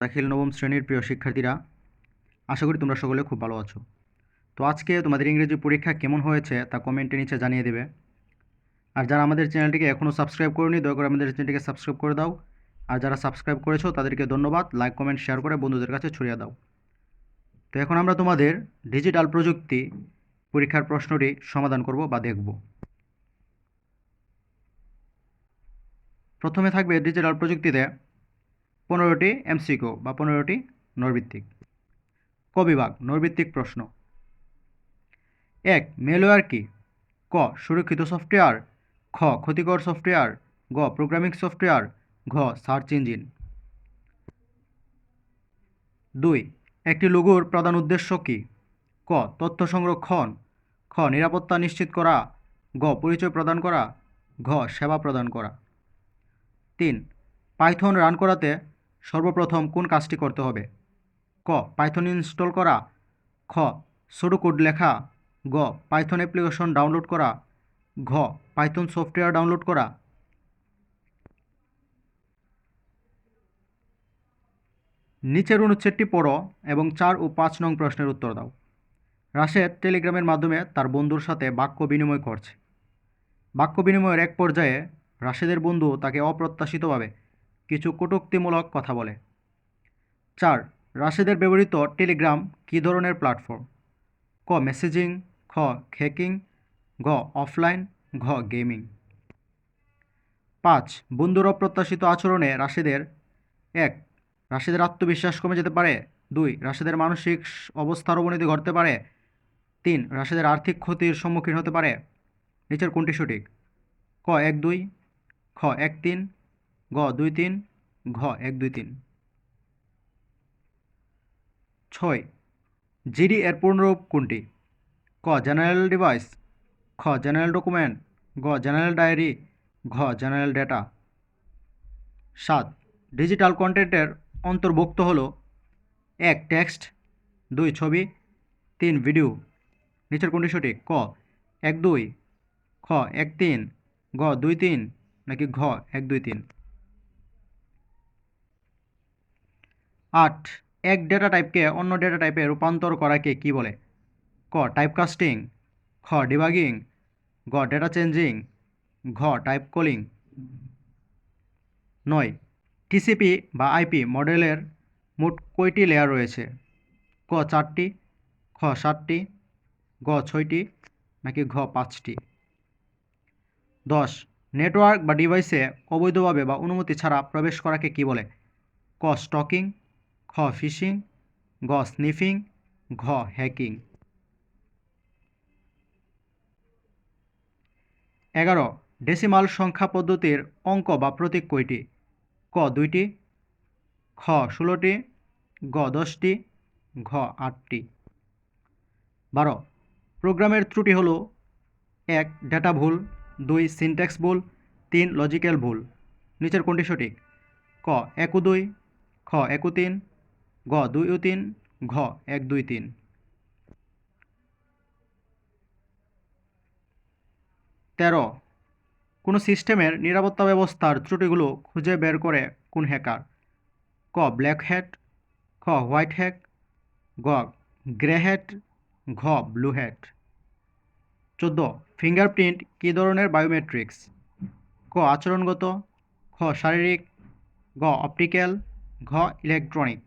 দাখিল নবম শ্রেণির প্রিয় শিক্ষার্থীরা, আশা করি তোমরা সকলে খুব ভালো আছো। তো আজকে তোমাদের ইংরেজি পরীক্ষা কেমন হয়েছে তা কমেন্টে নিচে জানিয়ে দেবে। আর যারা আমাদের চ্যানেলটিকে এখনও সাবস্ক্রাইব করেনি, দয়া করে আমাদের চ্যানেলটিকে সাবস্ক্রাইব করে দাও। আর যারা সাবস্ক্রাইব করেছ, তাদেরকে ধন্যবাদ। লাইক, কমেন্ট, শেয়ার করে বন্ধুদের কাছে ছড়িয়ে দাও। তো এখন আমরা তোমাদের ডিজিটাল প্রযুক্তি পরীক্ষার প্রশ্নটি সমাধান করব বা দেখব। প্রথমে থাকবে ডিজিটাল প্রযুক্তিতে পনেরোটি এমসিকিউ বা পনেরোটি নৈর্ভিত্তিক ক বিভাগ নৈর্ভিত্তিক প্রশ্ন। এক মেলওয়্যার কি? ক, সুরক্ষিত সফটওয়্যার। খ, ক্ষতিকর সফটওয়্যার। গ প্রোগ্রামিং সফটওয়্যার। ঘ সার্চ ইঞ্জিন দুই, একটি লোগোর প্রধান উদ্দেশ্য কী? ক, তথ্য সংরক্ষণ। খ, নিরাপত্তা নিশ্চিত করা। গ, পরিচয় প্রদান করা। ঘ, সেবা প্রদান করা। তিন, পাইথন রান করাতে সর্বপ্রথম কোন কাজটি করতে হবে? ক পাইথন ইনস্টল করা। খ সুডো কোড লেখা। গ পাইথন অ্যাপ্লিকেশন ডাউনলোড করা। ঘ পাইথন সফটওয়্যার ডাউনলোড করা। নিচের অনুচ্ছেদটি পড়ো এবং চার ও পাঁচ নং প্রশ্নের উত্তর দাও। রাশেদ টেলিগ্রামের মাধ্যমে তার বন্ধুর সাথে বাক্য বিনিময় করছে। বাক্য বিনিময়ের এক পর্যায়ে রাশেদের বন্ধু তাকে অপ্রত্যাশিতভাবে কিছু কটুক্তিমূলক কথা বলে। চার, রাশেদের ব্যবহৃত টেলিগ্রাম কী ধরনের প্ল্যাটফর্ম? ক, মেসেজিং, খ খেকিং গ, অফলাইন, ঘ, গেমিং। পাঁচ বন্ধুর অপ্রত্যাশিত আচরণে রাশেদের। এক, রাশেদের আত্মবিশ্বাস কমে যেতে পারে। দুই, রাশেদের মানসিক অবস্থার অবনতি ঘটতে পারে। তিন, রাশেদের আর্থিক ক্ষতির সম্মুখীন হতে পারে। নিচের কোনটি সঠিক? ক, এক দুই, খ, এক তিন গ, দুই তিন, ঘ, এক, দুই তিন। ছয়, জিডি এর পূর্ণরূপ কোনটি? ক, জেনারেল ডিভাইস, খ, জেনারেল ডকুমেন্ট, গ, জেনারেল ডায়েরি, ঘ, জেনারেল ডেটা। সাত, ডিজিটাল কন্টেন্টের অন্তর্ভুক্ত হলো। এক, টেক্সট, দুই, ছবি, তিন, ভিডিও। নিচের কোনটি সঠিক? ক, এক, দুই, খ, এক, তিন, গ, দুই, তিন, নাকি ঘ, এক, দুই, তিন? আট। এক ডেটা টাইপকে অন্য ডেটা টাইপে রূপান্তর করাকে কি বলে? ক টাইপ কাস্টিং খ ডিবাগিং গ ডেটা চেঞ্জিং ঘ টাইপ কলিং নয় টিসিপি বা আইপি মডেলের মোট কয়টি লেয়ার রয়েছে? ক, চারটি, খ, সাতটি, গ, ছয়টি, নাকি ঘ, পাঁচটি? দশ নেটওয়ার্ক বা ডিভাইসে অবৈধভাবে বা অনুমতি ছাড়া প্রবেশ করাকে কি বলে? ক স্টকিং খ ফিশিং গ স্নিফিং ঘ হ্যাকিং এগারো ডেসিমাল সংখ্যা পদ্ধতির অঙ্ক বা প্রতীক কয়টি? ক দুইটি, খ ষোলোটি, গ দশটি, ঘ আটটি। বারো, প্রোগ্রামের ত্রুটি হলো, এক ডেটা ভুল, দুই সিনট্যাক্স ভুল, তিন লজিক্যাল ভুল। নিচের কোনটি সঠিক? ক এক দুই, খ একু তিন গ দুই ও তিন, ঘ, এক, দুই, তিন। তেরো, কোনো সিস্টেমের নিরাপত্তা ব্যবস্থার ত্রুটিগুলো খুঁজে বের করে কোন হ্যাকার? ক, ব্ল্যাক হ্যাট, খ, হোয়াইট হ্যাক, গ, গ্রে হ্যাট, ঘ, ব্লু হ্যাট। চোদ্দ, ফিঙ্গারপ্রিন্ট কী ধরনের বায়োমেট্রিক্স? ক, আচরণগত, খ, শারীরিক, গ, অপটিক্যাল, ঘ, ইলেকট্রনিক।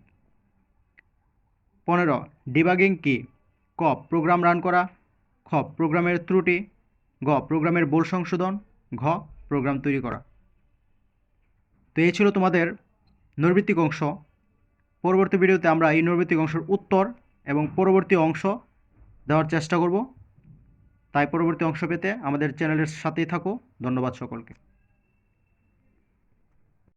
পনেরো, ডিবাগিং কি? ক, প্রোগ্রাম রান করা। খ, প্রোগ্রামের ত্রুটি। গ, প্রোগ্রামের ভুল সংশোধন। ঘ, প্রোগ্রাম তৈরি করা। তো এই ছিল তোমাদের নৈর্ভিত্তিক অংশ। পরবর্তী ভিডিওতে আমরা এই নৈর্ভিত্তিক অংশের উত্তর এবং পরবর্তী অংশ দেওয়ার চেষ্টা করব। তাই পরবর্তী অংশ পেতে আমাদের চ্যানেলের সাথেই থাকো। ধন্যবাদ সকলকে।